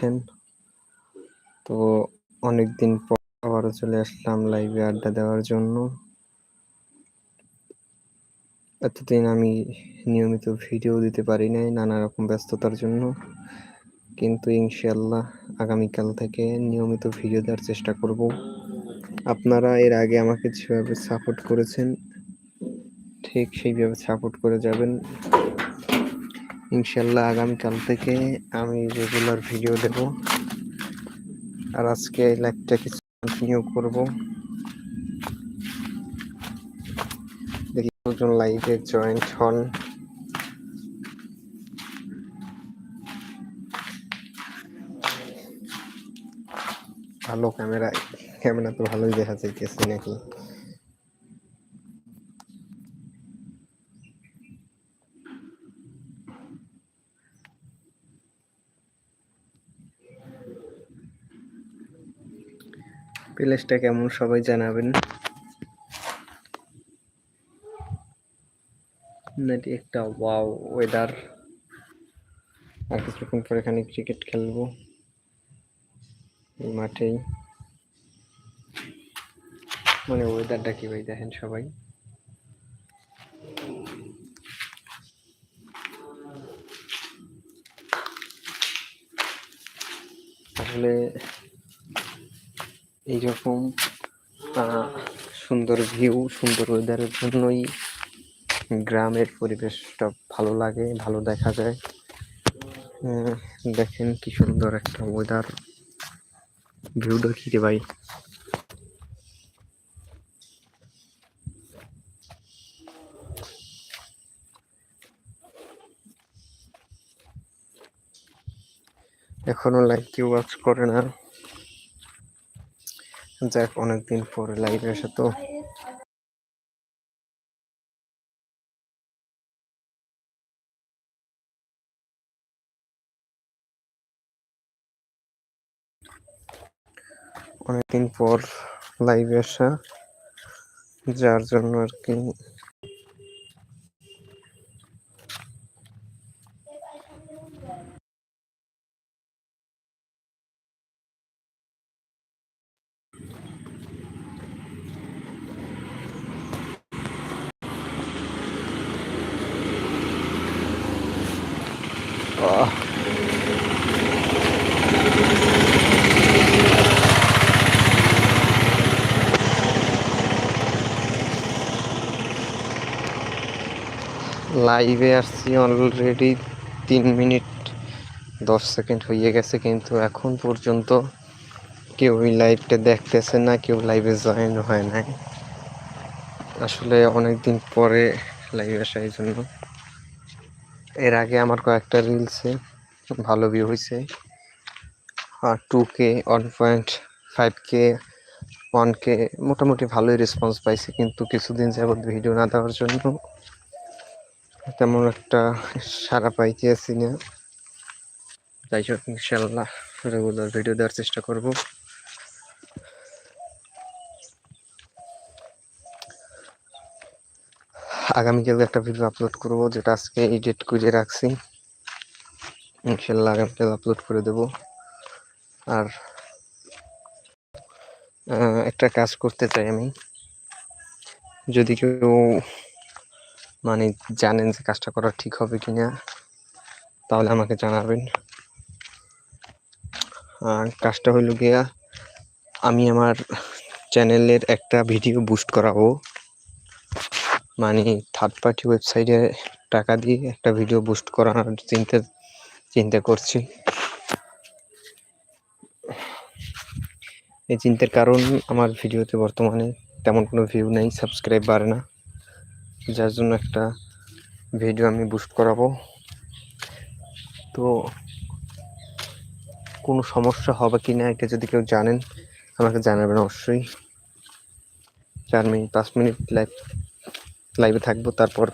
দেখছেন তো অনেকদিন পর আবারও চলে আসলাম লাইভে আড্ডা দেওয়ার জন্য। এতদিন আমি নিয়মিত ভিডিও দিতে পারি নাই নানা রকম ব্যস্ততার জন্য। কিন্তু ইনশাল্লাহ আগামীকাল থেকে নিয়মিত ভিডিও দেওয়ার চেষ্টা করব। আপনারা এর আগে আমাকে যেভাবে সাপোর্ট করেছেন, ঠিক সেইভাবে সাপোর্ট করে যাবেন। ইনশাল্লাহ আগামীকাল থেকে আমি রেগুলার ভিডিও দেব। আর আজকে লাইভটা কিছু কন্টিনিউ করব। দেখি কজন লাইভে জয়েন্ট হন। ভালো ক্যামেরা ক্যামেরা তো ভালোই দেখা যাইতেছে নাকি? প্লেসটা কেমন সবাই জানাবেন? এটি একটা ওয়াও ওয়েদার আর কিছুক্ষণ পর এখানে ক্রিকেট খেলব। এই মাঠেই। মানে ওয়েদারটা কি ভাই দেখেন সবাই? আসলে এইরকম সুন্দর ভিউ সুন্দর ওয়েদারের জন্যই গ্রামের পরিবেশটা ভালো লাগে, ভালো দেখা যায়। দেখেন কি সুন্দর একটা ওয়েদার ভিউ দেখি রে ভাই। এখনও লাইভ কেউ ওয়াচ করে না। যাক অনেকদিন পরে লাইভ এসে তো। অনেকদিন পর লাইভে আসা যার জন্য আর কি লাইভে আসছি অলরেডি তিন মিনিট দশ সেকেন্ড হয়ে গেছে, কিন্তু এখন পর্যন্ত কেউ ওই লাইভটা দেখতেছে না, কেউ লাইভে জয়েন হয় নাই। আসলে অনেক দিন পরে লাইভে আসা এই জন্য। এর আগে আমার কয়েকটা রিলসে ভালো ভিউ হয়েছে আর two K one point five K one K মোটামুটি ভালোই রেসপন্স পাইছে, কিন্তু কিছুদিন যাবৎ ভিডিও না দেওয়ার জন্য তেমন একটা সারা পাইতেছি না। যাই হোক, ইনশাল্লাহ রেগুলার ভিডিও দেওয়ার চেষ্টা করব। আগামীকাল একটা ভিডিও আপলোড করব, যেটা আজকে এডিট করে রাখছি। ইনশাল্লাহ আগামীকাল আপলোড করে দেব। আর একটা কাজ করতে চাই আমি। যদি কেউ মানে জানেন যে কাজটা করা ঠিক হবে কি না তাহলে আমাকে জানাবেন। আর কাজটা হইল গিয়া, আমি আমার চ্যানেলের একটা ভিডিও বুস্ট করাবো। মানে থার্ড পার্টি ওয়েবসাইটে টাকা দিয়ে একটা ভিডিও বুস্ট করানোর চিন্তা চিন্তা করছি। এই চিন্তার কারণ আমার ভিডিওতে বর্তমানে তেমন কোনো ভিউ নেই সাবস্ক্রাইব বাড়ে না। যার জন্য একটা ভিডিও আমি বুস্ট করাবো। তো কোনো সমস্যা হবে কি না এটা যদি কেউ জানেন, আমাকে জানাবেন অবশ্যই। চার মিনিট, পাঁচ মিনিট লাইভ লাইভে থাকব, তারপর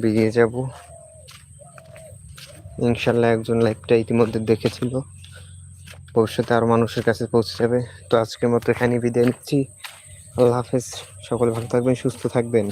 বেরিয়ে যাব। ইনশাল্লাহ একজন লাইভটা ইতিমধ্যে দেখেছিল। ভবিষ্যতে আরও মানুষের কাছে পৌঁছে যাবে। তো আজকের মতো এখানে বিদায় নিচ্ছি। আল্লাহ হাফেজ। সকলে ভালো থাকবেন, সুস্থ থাকবেন।